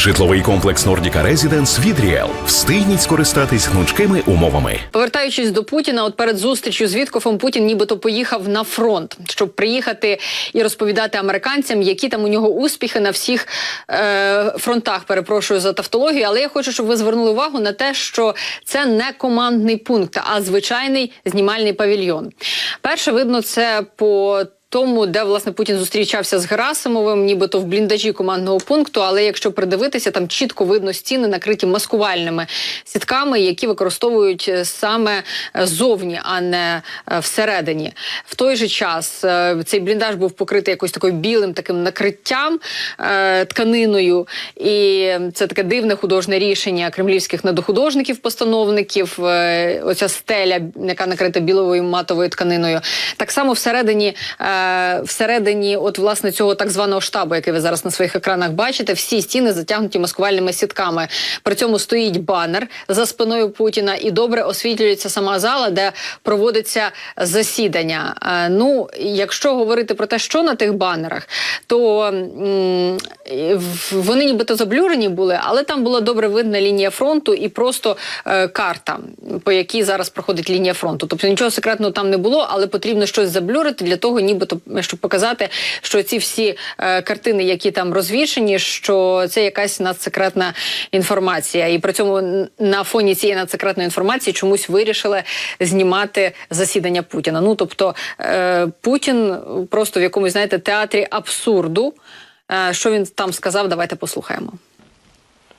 Житловий комплекс Nordica Residence від Ріел. Встигніть скористатись гнучкими умовами. Повертаючись до Путіна, от перед зустрічю з Віткофом Путін нібито поїхав на фронт, щоб приїхати і розповідати американцям, які там у нього успіхи на всіх е, фронтах. Перепрошую за тавтологію, але я хочу, щоб ви звернули увагу на те, що це не командний пункт, а звичайний знімальний павільйон. Перше видно це по тому, де власне Путін зустрічався з Герасимовим, нібито в бліндажі командного пункту. Але якщо придивитися, там чітко видно стіни, накриті маскувальними сітками, які використовують е, саме е, зовні, а не е, всередині. В той же час цей бліндаж був покритий якось такою білим таким накриттям тканиною, і це таке дивне художнє рішення кремлівських недохудожників-постановників. Е, оця стеля, яка накрита біловою матовою тканиною. Так само всередині, всередині, от власне цього так званого штабу, який ви зараз на своїх екранах бачите, всі стіни затягнуті маскувальними сітками. При цьому стоїть банер за спиною Путіна і добре освітлюється сама зала, де проводиться засідання. Е, ну, якщо говорити про те, що на тих банерах, то м, вони нібито заблюрені були, але там була добре видна лінія фронту і просто е, карта, по якій зараз проходить лінія фронту. Тобто нічого секретного там не було, але потрібно щось заблюрити для того, нібито щоб показати, що ці всі е, картини, які там розвішені, що це якась надсекретна інформація. І при цьому на фоні цієї надсекретної інформації чомусь вирішили знімати засідання Путіна. Ну тобто е, Путін просто в якомусь знаєте театрі абсурду. Е, що він там сказав? Давайте послухаємо.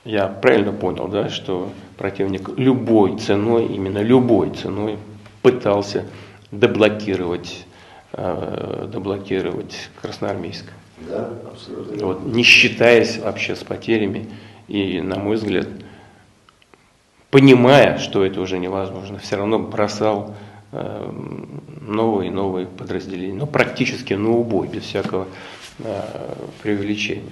Я правильно понял, да, что противник любой ценой, именно любой ценой пытался деблокировать, э, деблокировать Красноармейск. Да, абсолютно. Вот, не считаясь вообще с потерями и, на мой взгляд, понимая, что это уже невозможно, все равно бросал э, новые и новые подразделения, ну, практически на убой, без всякого э, преувеличения.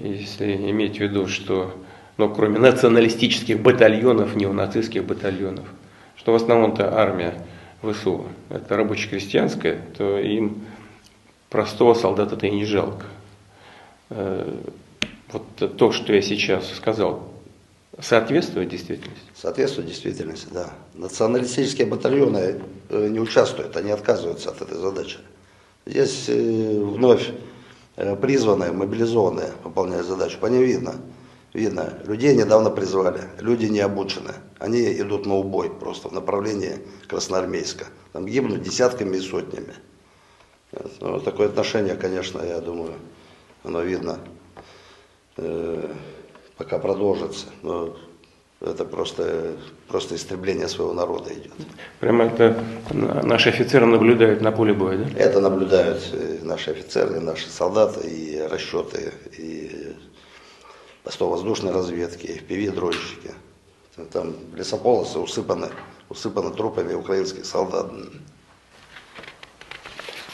Если иметь в виду, что, ну, кроме националистических батальонов, неонацистских батальонов, что в основном-то армия ВСУ, это рабоче-крестьянская, то им простого солдата-то и не жалко. Э, Вот то, что я сейчас сказал, соответствует действительности? Соответствует действительности, да. Националистические батальоны э, не участвуют, они отказываются от этой задачи. Здесь э, вновь призванные, мобилизованные выполняют задачу. По ним видно. Видно, людей недавно призвали, люди не обучены. Они идут на убой просто в направлении Красноармейска. Там гибнут десятками и сотнями. Ну, такое отношение, конечно, я думаю, оно видно. Э, пока продолжится. Но это просто, просто истребление своего народа идет. Прямо это на- наши офицеры наблюдают на поле боя, да? Это наблюдают э, наши офицеры, и наши солдаты, и расчеты, и постов-воздушной разведки, и FPV-дронщики. Там лесополосы усыпаны, усыпаны трупами украинских солдат.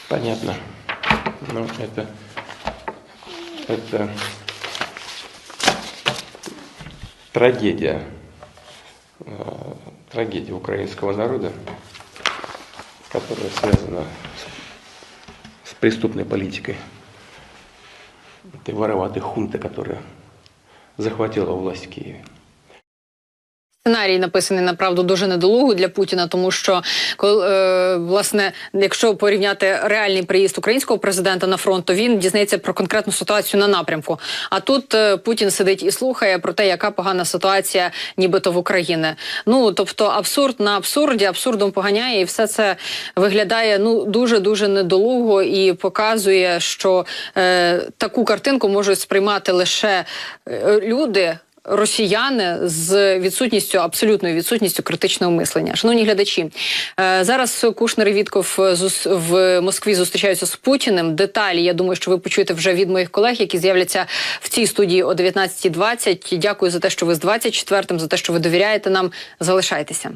Понятно. Ну, это, это трагедия, э, трагедия украинского народа, которая связана с, с преступной политикой этой вороватой хунты, которая захватила власть в Киеве. Сценарій написаний направду дуже недолуго для Путіна, тому що коли е, власне, якщо порівняти реальний приїзд українського президента на фронт, то він дізнається про конкретну ситуацію на напрямку. А тут е, Путін сидить і слухає про те, яка погана ситуація, нібито в Україні. Ну тобто, абсурд на абсурді, абсурдом поганяє, і все це виглядає ну дуже дуже недолуго і показує, що е, таку картинку можуть сприймати лише е, люди росіяни з відсутністю абсолютною відсутністю критичного мислення. Шановні глядачі, е, зараз Кушнер і Вітков в Москві зустрічаються з Путіним. Деталі я думаю, що ви почуєте вже від моїх колег, які з'являться в цій студії о 19.20. Дякую за те, що ви з 24-м, за те, що ви довіряєте нам. Залишайтеся.